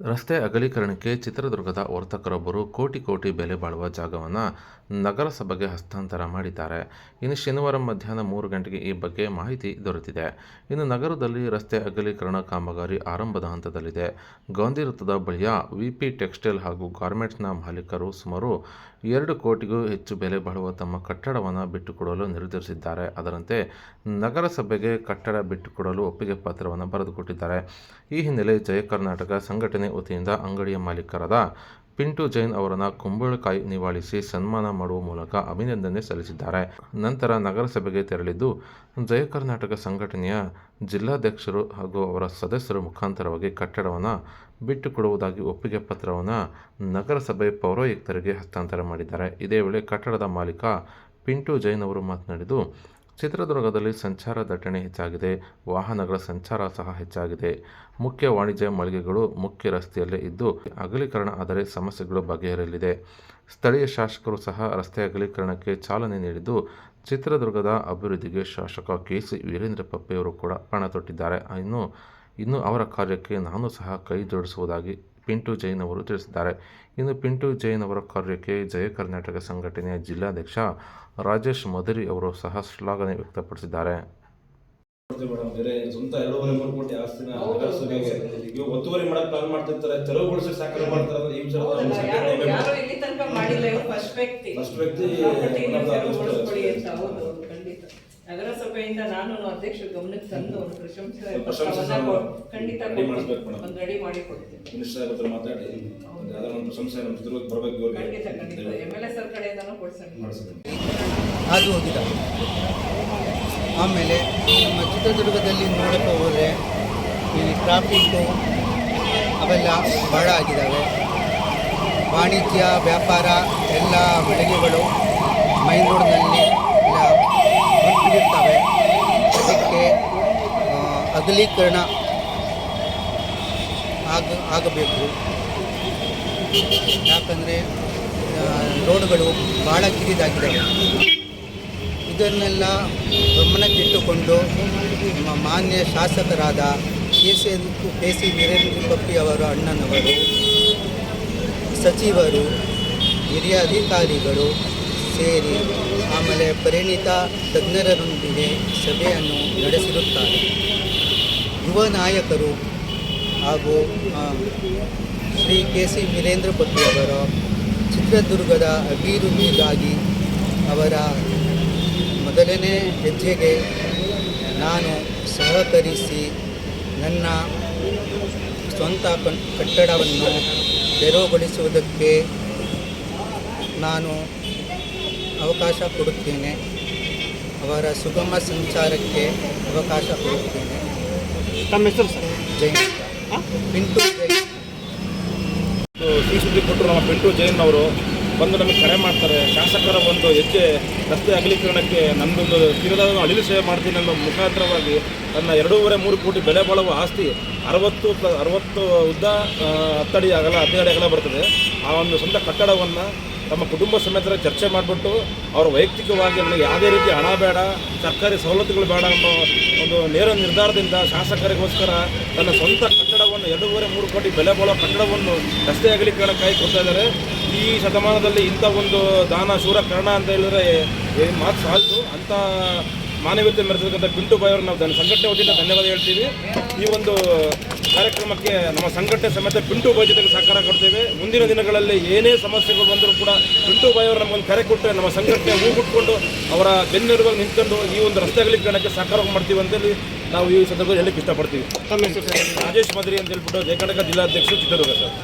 ರಸ್ತೆ ಅಗಲೀಕರಣಕ್ಕೆ ಚಿತ್ರದುರ್ಗದ ವರ್ತಕರೊಬ್ಬರು ಕೋಟಿ ಕೋಟಿ ಬೆಲೆ ಬಾಳುವ ಜಾಗವನ್ನು ನಗರಸಭೆಗೆ ಹಸ್ತಾಂತರ ಮಾಡಿದ್ದಾರೆ. ಇನ್ನು ಶನಿವಾರ ಮಧ್ಯಾಹ್ನ ಮೂರು ಗಂಟೆಗೆ ಈ ಬಗ್ಗೆ ಮಾಹಿತಿ ದೊರೆತಿದೆ. ಇನ್ನು ನಗರದಲ್ಲಿ ರಸ್ತೆ ಅಗಲೀಕರಣ ಕಾಮಗಾರಿ ಆರಂಭದ ಹಂತದಲ್ಲಿದೆ. ಗಾಂಧಿ ವೃತ್ತದ ಬಳಿಯ ವಿಪಿ ಟೆಕ್ಸ್ಟೈಲ್ ಹಾಗೂ ಗಾರ್ಮೆಂಟ್ಸ್ನ ಮಾಲೀಕರು ಸುಮಾರು ಎರಡು ಕೋಟಿಗೂ ಹೆಚ್ಚು ಬೆಲೆ ಬಾಳುವ ತಮ್ಮ ಕಟ್ಟಡವನ್ನು ಬಿಟ್ಟುಕೊಡಲು ನಿರ್ಧರಿಸಿದ್ದಾರೆ. ಅದರಂತೆ ನಗರಸಭೆಗೆ ಕಟ್ಟಡ ಬಿಟ್ಟುಕೊಡಲು ಒಪ್ಪಿಗೆ ಪತ್ರವನ್ನು ಬರೆದುಕೊಟ್ಟಿದ್ದಾರೆ. ಈ ಹಿನ್ನೆಲೆ ಜಯ ಕರ್ನಾಟಕ ಸಂಘಟನೆ ವತಿಯಿಂದ ಅಂಗಡಿಯ ಮಾಲೀಕರಾದ ಪಿಂಟು ಜೈನ್ ಅವರನ್ನು ಕುಂಬಳಕಾಯಿ ನಿವಾಳಿಸಿ ಸನ್ಮಾನ ಮಾಡುವ ಮೂಲಕ ಅಭಿನಂದನೆ ಸಲ್ಲಿಸಿದ್ದಾರೆ. ನಂತರ ನಗರಸಭೆಗೆ ತೆರಳಿದ್ದು, ಜಯ ಕರ್ನಾಟಕ ಸಂಘಟನೆಯ ಜಿಲ್ಲಾಧ್ಯಕ್ಷರು ಹಾಗೂ ಅವರ ಸದಸ್ಯರು ಮುಖಾಂತರವಾಗಿ ಕಟ್ಟಡವನ್ನು ಬಿಟ್ಟುಕೊಡುವುದಾಗಿ ಒಪ್ಪಿಗೆ ಪತ್ರವನ್ನು ನಗರಸಭೆ ಪೌರಾಯುಕ್ತರಿಗೆ ಹಸ್ತಾಂತರ ಮಾಡಿದ್ದಾರೆ. ಇದೇ ವೇಳೆ ಕಟ್ಟಡದ ಮಾಲೀಕ ಪಿಂಟು ಜೈನ್ ಅವರು ಮಾತನಾಡಿದ್ದು ಚಿತ್ರದುರ್ಗದಲ್ಲಿ ಸಂಚಾರ ದಟ್ಟಣೆ ಹೆಚ್ಚಾಗಿದೆ, ವಾಹನಗಳ ಸಂಚಾರ ಸಹ ಹೆಚ್ಚಾಗಿದೆ. ಮುಖ್ಯ ವಾಣಿಜ್ಯ ಮಳಿಗೆಗಳು ಮುಖ್ಯ ರಸ್ತೆಯಲ್ಲೇ ಇದ್ದು, ಅಗಲೀಕರಣ ಆದರೆ ಸಮಸ್ಯೆಗಳು ಬಗೆಹರಿಯಲಿದೆ. ಸ್ಥಳೀಯ ಶಾಸಕರು ಸಹ ರಸ್ತೆ ಅಗಲೀಕರಣಕ್ಕೆ ಚಾಲನೆ ನೀಡಿದ್ದು, ಚಿತ್ರದುರ್ಗದ ಅಭಿವೃದ್ಧಿಗೆ ಶಾಸಕ ಕೆ ಸಿ ವೀರೇಂದ್ರ ಪಪ್ಪೆಯವರು ಕೂಡ ಪಣ ತೊಟ್ಟಿದ್ದಾರೆ. ಇನ್ನು ಇನ್ನು ಅವರ ಕಾರ್ಯಕ್ಕೆ ನಾನು ಸಹ ಕೈ ಜೋಡಿಸುವುದಾಗಿ ಪಿಂಟು ಜೈನ್ ಅವರು ತಿಳಿಸಿದ್ದಾರೆ. ಇನ್ನು ಪಿಂಟು ಜೈನ್ ಅವರ ಕಾರ್ಯಕ್ಕೆ ಜಯ ಕರ್ನಾಟಕ ಸಂಘಟನೆಯ ಜಿಲ್ಲಾಧ್ಯಕ್ಷ ರಾಜೇಶ್ ಮದರಿ ಅವರು ಸಹ ಶ್ಲಾಘನೆ ವ್ಯಕ್ತಪಡಿಸಿದ್ದಾರೆ. ಬೇರೆ ಸ್ವಂತ ಎರಡೂವರೆ ಮೂರು ಕೋಟಿ ಆಸ್ತಿನ ನಗರಸಭೆಗೆ ಇವಾಗ ಒತ್ತುವರಿ ಮಾಡಕ್ ಪ್ಲಾನ್ ಮಾಡ್ತಿರ್ತಾರೆ ತೆರವುಗೊಳಿಸಿ ಸಾಕರೆ ಮಾಡ್ತಾರೆ ಈ ವಿಚಾರ ನಮ್ಮ ಯಾರು ಸಂಘಟನೆ ಯಾರು ಇಲ್ಲಿ ತನಕ ಮಾಡಿಲ್ಲ ಇವ್ರು ಫಸ್ಟ್ ವ್ಯಕ್ತಿ. First ವ್ಯಕ್ತಿ ನಗರಸಭೆಯಿಂದ ನಾನು ಅಧ್ಯಕ್ಷ ಗಮನಕ್ಕೆ ತಂದು ಒಂದು ಪ್ರಶಂಸೆ ಪ್ರಶಂಸೆ ಪತ್ರವನ್ನ ಖಂಡಿತ ready ಮಾಡಿಸ್ಬೇಕು ಮೇಡಮ್. ಒಂದು ರೆಡಿ ಮಾಡಿ ಕೊಡ್ತೀನಿ. ಮಿನಿಸ್ಟರ್ ಹತ್ರ ಮಾತಾಡಿ. ಯಾವ್ದಾರ ಒಂದು ಸಂಸ್ಥೆ ನಮ್ಮ ಚಿತ್ರದುರ್ಗ ಬರ್ಬೇಕು ಖಂಡಿತ ಖಂಡಿತ. ಇವ್ರಿಗೆ ಎಂ ಎಲ್ ಎ ಸರ್ ಕಡೆಯಿಂದನೂ ಕೊಡ್ಸೋಣ. ಮಾಡಿಸ್ಬೇಕು. ಹಾದು ಹೋಗಿದ್ದಾವೆ ಆಮೇಲೆ ನಮ್ಮ ಚಿತ್ರದುರ್ಗದಲ್ಲಿ ನೋಡಕ್ಕೆ ಹೋದರೆ ಈ ಟ್ರಾಫಿಕ್ಕು ಅವೆಲ್ಲ ಭಾಳ ಆಗಿದ್ದಾವೆ ವಾಣಿಜ್ಯ ವ್ಯಾಪಾರ ಎಲ್ಲ ಮಳಿಗೆಗಳು ಮೈನ್ ರೋಡ್ನಲ್ಲಿ ಎಲ್ಲ ಹೊಂಟಿರ್ತವೆ ಅದಕ್ಕೆ ಆ, ಅಗಲೀಕರಣ ಆಗ ಆಗಬೇಕು. ಯಾಕಂದರೆ ರೋಡ್ಗಳು ಭಾಳ ಕಿರಿದಾಗಿದೆ ಇದನ್ನೆಲ್ಲ ಗಮನಕ್ಕಿಟ್ಟುಕೊಂಡು ನಮ್ಮ ಮಾನ್ಯ ಶಾಸಕರಾದ K C K C Veerendra Puppy ಅವರ ಅಣ್ಣನವರು, ಸಚಿವರು, ಹಿರಿಯ ಅಧಿಕಾರಿಗಳು ಸೇರಿ ಆಮೇಲೆ ಪರಿಣಿತ ತಜ್ಞರೊಂದಿಗೆ ಸಭೆಯನ್ನು ನಡೆಸಿರುತ್ತಾರೆ. ಯುವ ನಾಯಕರು ಹಾಗೂ Shri K C Veerendra Puppy ಅವರ ಚಿತ್ರದುರ್ಗದ ಅಭಿವೃದ್ಧಿಗಾಗಿ ಅವರ ಮೊದಲನೇ ಹೆಜ್ಜೆಗೆ ನಾನು ಸಹಕರಿಸಿ ನನ್ನ ಸ್ವಂತ ಕಟ್ಟಡವನ್ನು ತೆರವುಗೊಳಿಸುವುದಕ್ಕೆ ನಾನು ಅವಕಾಶ ಕೊಡುತ್ತೇನೆ. ಅವರ ಸುಗಮ ಸಂಚಾರಕ್ಕೆ ಅವಕಾಶ ಕೊಡುತ್ತೇನೆ. ತಮ್ಮ ಹೆಸರು ಸರ್? ಜೈನ್. ಪಿಂಟು ಜೈ ಈ ಸುದ್ದಿ ಕೊಟ್ಟರು ನಮ್ಮ ಪಿಂಟು ಜೈನ್ ಅವರು. ಬಂದು ನಮಗೆ ಕರೆ ಮಾಡ್ತಾರೆ. ಶಾಸಕರ ಒಂದು ಹೆಜ್ಜೆ ರಸ್ತೆ ಅಗಲೀಕರಣಕ್ಕೆ ನಮ್ಮದೊಂದು ಕಿರಿದಾದ ಅಳಿಲು ಸೇವೆ ಮಾಡ್ತೀನಿ ಅನ್ನೋ ಮುಖಾಂತರವಾಗಿ ತನ್ನ ಎರಡೂವರೆ ಮೂರು ಕೋಟಿ ಬೆಲೆ ಬಾಳುವ ಆಸ್ತಿ ಅರವತ್ತು ಪ್ಲ- ಅರವತ್ತು ಉದ್ದ ಹತ್ತಡಿ ಅಗಲ ಹದಿನೈದು ಅಡಿ ಅಗಲ ಬರ್ತದೆ. ಆ ಒಂದು ಸ್ವಂತ ಕಟ್ಟಡವನ್ನು ತಮ್ಮ ಕುಟುಂಬ ಸಮೇತರ ಚರ್ಚೆ ಮಾಡಿಬಿಟ್ಟು ಅವರು ವೈಯಕ್ತಿಕವಾಗಿ ನನಗೆ ಯಾವುದೇ ರೀತಿ ಹಣ ಬೇಡ, ಸರ್ಕಾರಿ ಸವಲತ್ತುಗಳು ಬೇಡ ಅನ್ನೋ ಒಂದು ನೇರ ನಿರ್ಧಾರದಿಂದ ಶಾಸಕರಿಗೋಸ್ಕರ ತನ್ನ ಸ್ವಂತ ಕಟ್ಟಡವನ್ನು ಎರಡೂವರೆ ಮೂರು ಕೋಟಿ ಬೆಲೆ ಬಾಳೋ ಕಟ್ಟಡವನ್ನು ರಸ್ತೆ ಅಗಲೀಕರಣಕ್ಕಾಗಿ ಕೊಡ್ತಾ ಇದ್ದಾರೆ. ಈ ಶತಮಾನದಲ್ಲಿ ಇಂಥ ಒಂದು ದಾನ ಶೂರ ಕರ್ಣ ಅಂತ ಹೇಳಿದ್ರೆ ಏನು ಮಾತು ಸಾಲದು. ಅಂಥ ಮಾನವೀಯತೆ ಮೆರೆಸಿರ್ತಕ್ಕಂಥ ಪಿಂಟು ಬಾಯ್ ಅವರು ನಾವು ಸಂಘಟನೆ ವತಿಯಿಂದ ಧನ್ಯವಾದ ಹೇಳ್ತೀವಿ. ಈ ಒಂದು ಕಾರ್ಯಕ್ರಮಕ್ಕೆ ನಮ್ಮ ಸಂಘಟನೆ ಸಮೇತ ಪಿಂಟು ಬಾಯ್ ಜೊತೆಗೆ ಸಹಕಾರ ಕೊಡ್ತೇವೆ. ಮುಂದಿನ ದಿನಗಳಲ್ಲಿ ಏನೇ ಸಮಸ್ಯೆಗಳು ಬಂದರೂ ಕೂಡ ಪಿಂಟು ಬಾಯ್ ಅವರು ನಮಗೊಂದು ಕರೆ ಕೊಟ್ಟರೆ ನಮ್ಮ ಸಂಘಟನೆ ಹೂಗುಟ್ಕೊಂಡು ಅವರ ಬೆನ್ನೆಲುಬಾಗಿ ನಿಂತ್ಕೊಂಡು ಈ ಒಂದು ರಸ್ತೆ ಅಗಲೀಕರಣಕ್ಕೆ ಸಹಕಾರ ಮಾಡ್ತೀವಿ ಅಂತೇಳಿ ನಾವು ಈ ಸಂದರ್ಭದಲ್ಲಿ ಹೇಳಕ್ಕೆ ಇಷ್ಟಪಡ್ತೀವಿ. ರಾಜೇಶ್ ಮದ್ರಿ ಅಂತ ಹೇಳ್ಬಿಟ್ಟು ಜಯಕರ್ನಾಟಕ ಜಿಲ್ಲಾಧ್ಯಕ್ಷರು ಚಿತ್ರದುರ್ಗ ಸರ್.